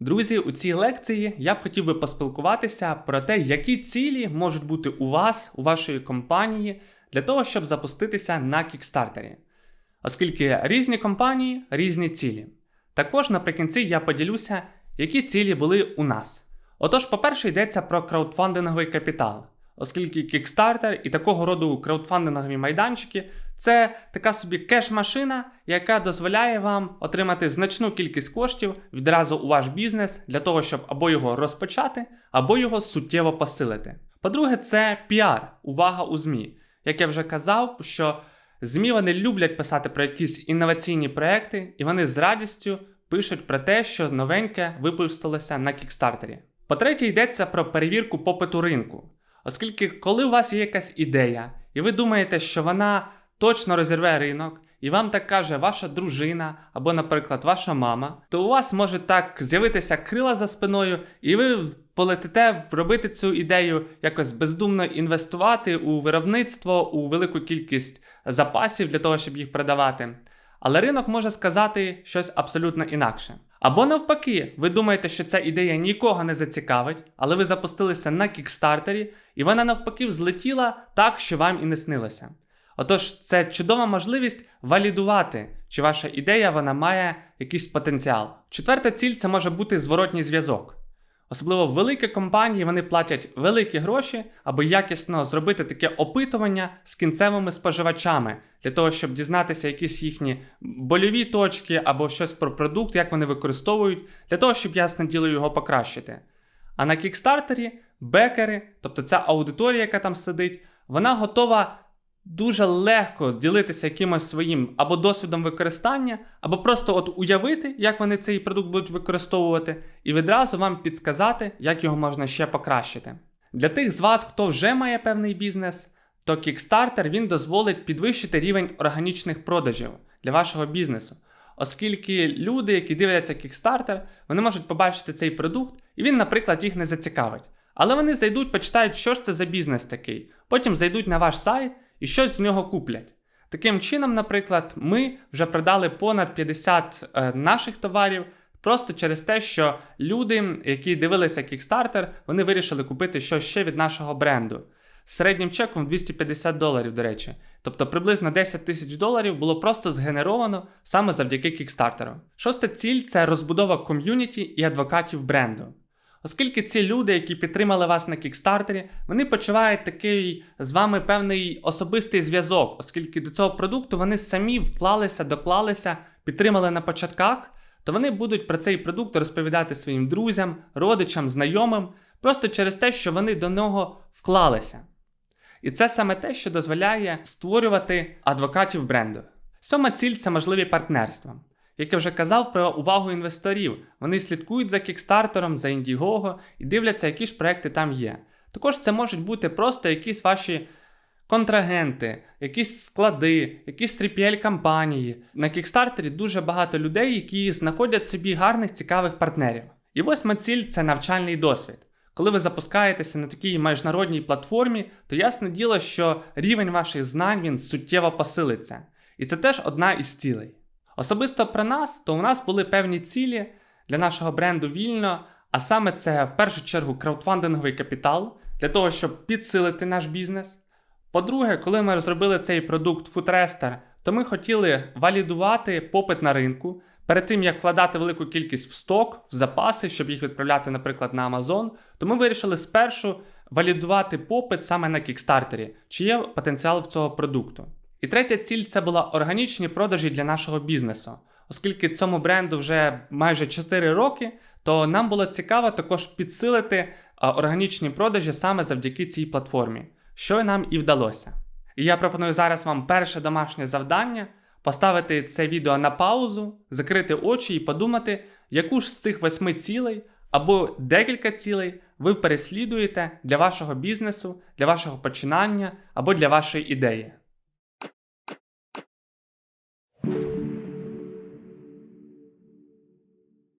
Друзі, у цій лекції я б хотів би поспілкуватися про те, які цілі можуть бути у вас, у вашої компанії, для того, щоб запуститися на кікстартері. Оскільки різні компанії, різні цілі. Також наприкінці я поділюся, які цілі були у нас. Отож, по-перше, йдеться про краудфандинговий капітал, оскільки Kickstarter і такого роду краудфандингові майданчики це така собі кеш-машина, яка дозволяє вам отримати значну кількість коштів відразу у ваш бізнес для того, щоб або його розпочати, або його суттєво посилити. По-друге, це піар, увага у ЗМІ. Як я вже казав, що ЗМІ вони люблять писати про якісь інноваційні проекти, і вони з радістю пишуть про те, що новеньке випустилося на кікстартері. По-третє, йдеться про перевірку попиту ринку. Оскільки, коли у вас є якась ідея, і ви думаєте, що вона точно розірве ринок, і вам так каже ваша дружина або, наприклад, ваша мама, то у вас може так з'явитися крила за спиною, і ви полетите робити цю ідею, якось бездумно інвестувати у виробництво, у велику кількість запасів для того, щоб їх продавати. Але ринок може сказати щось абсолютно інакше. Або навпаки, ви думаєте, що ця ідея нікого не зацікавить, але ви запустилися на кікстартері, і вона навпаки взлетіла так, що вам і не снилося. Отож, це чудова можливість валідувати, чи ваша ідея вона має якийсь потенціал. Четверта ціль це може бути зворотній зв'язок. Особливо великі компанії вони платять великі гроші, аби якісно зробити таке опитування з кінцевими споживачами, для того, щоб дізнатися якісь їхні больові точки або щось про продукт, як вони використовують, для того, щоб ясне діло його покращити. А на кікстартері бекери, тобто ця аудиторія, яка там сидить, вона готова дуже легко ділитися якимось своїм або досвідом використання, або просто от уявити, як вони цей продукт будуть використовувати, і відразу вам підсказати, як його можна ще покращити. Для тих з вас, хто вже має певний бізнес, то Kickstarter він дозволить підвищити рівень органічних продажів для вашого бізнесу. Оскільки люди, які дивляться Kickstarter, вони можуть побачити цей продукт, і він, наприклад, їх не зацікавить. Але вони зайдуть, почитають, що ж це за бізнес такий. Потім зайдуть на ваш сайт і щось з нього куплять. Таким чином, наприклад, ми вже продали понад 50 е, наших товарів просто через те, що люди, які дивилися Kickstarter, вони вирішили купити щось ще від нашого бренду. Середнім чеком 250 доларів, до речі. Тобто приблизно 10 тисяч доларів було просто згенеровано саме завдяки Kickstarter. Шоста ціль це розбудова ком'юніті і адвокатів бренду. Оскільки ці люди, які підтримали вас на кікстартері, вони почувають такий з вами певний особистий зв'язок, оскільки до цього продукту вони самі вклалися, доклалися, підтримали на початках, то вони будуть про цей продукт розповідати своїм друзям, родичам, знайомим, просто через те, що вони до нього вклалися. І це саме те, що дозволяє створювати адвокатів бренду. Сьома ціль це можливі партнерства. Як я вже казав про увагу інвесторів, вони слідкують за кікстартером, за Indiegogo і дивляться, які ж проекти там є. Також це можуть бути просто якісь ваші контрагенти, якісь склади, якісь 3PL компанії. На кікстартері дуже багато людей, які знаходять собі гарних цікавих партнерів. І восьма ціль це навчальний досвід. Коли ви запускаєтеся на такій міжнародній платформі, то ясне діло, що рівень ваших знань він суттєво посилиться. І це теж одна із цілей. Особисто про нас, то у нас були певні цілі для нашого бренду вільно, а саме це в першу чергу краудфандинговий капітал для того, щоб підсилити наш бізнес. По-друге, коли ми розробили цей продукт Foodrester, то ми хотіли валідувати попит на ринку перед тим, як вкладати велику кількість в сток, в запаси, щоб їх відправляти, наприклад, на Amazon, то ми вирішили спершу валідувати попит саме на кікстартері, чи є потенціал в цього продукту. І третя ціль це була органічні продажі для нашого бізнесу. Оскільки цьому бренду вже майже 4 роки, то нам було цікаво також підсилити органічні продажі саме завдяки цій платформі, що нам і вдалося. І я пропоную зараз вам перше домашнє завдання поставити це відео на паузу, закрити очі і подумати, яку ж з цих восьми цілей або декілька цілей ви переслідуєте для вашого бізнесу, для вашого починання або для вашої ідеї.